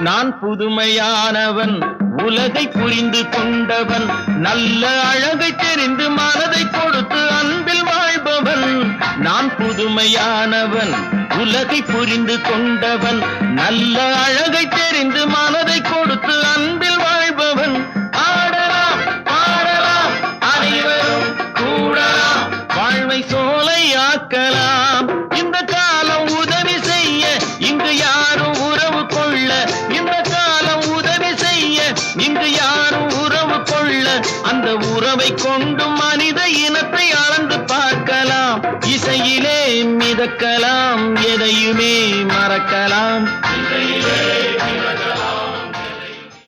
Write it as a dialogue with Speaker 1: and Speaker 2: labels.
Speaker 1: நான் புதுமையானவன் உலகை புரிந்து கொண்டவன் நல்ல அழகை தெரிந்து மனதை கொடுத்து அன்பில் வாழ்பவன். நான் புதுமையானவன் உலகை புரிந்து கொண்டவன் நல்ல அழகை தெரிந்து இங்கு யாரும் உறவு கொள்ள அந்த உறவை கொண்டு மனித இனத்தை அளந்து பார்க்கலாம். இசையிலே மிதக்கலாம் எதையுமே மறக்கலாம். இசையிலே